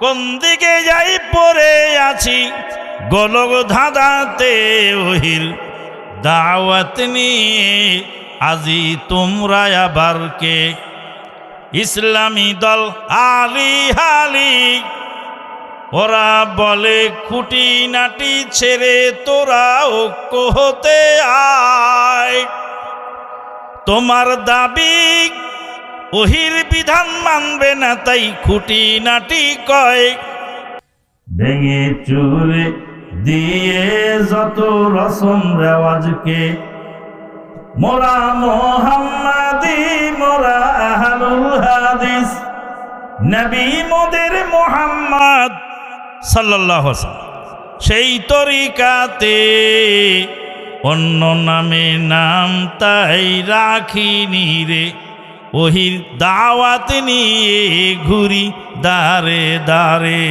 কোন দিকে যাই পড়ে আছি? গোলক ধাঁধাতে ওহির দাওয়াত নিয়ে আজি তোমরা আবার কে? ইসলামী দল আলি হালি, ওরা বলে খুঁটি নাটি ছেড়ে তোরা ঐক্য হতে আয়। তোমার দাবি ওহির বিধান মানবে না তাই খুঁটি নাটি কয় ভেঙে চুরে দিয়ে যত রসম রেওয়াজকে, মোরা মোহাম্মাদি, মোরা আহলুল হাদিস, নবী মোদের মোহাম্মদ সাল্লাল্লাহু আলাইহি। সেই তরিকাতে অন্য নামে নাম তাই রাখিনি রে ওহির দাওয়াত নিয়ে ঘুরি দারে দারে।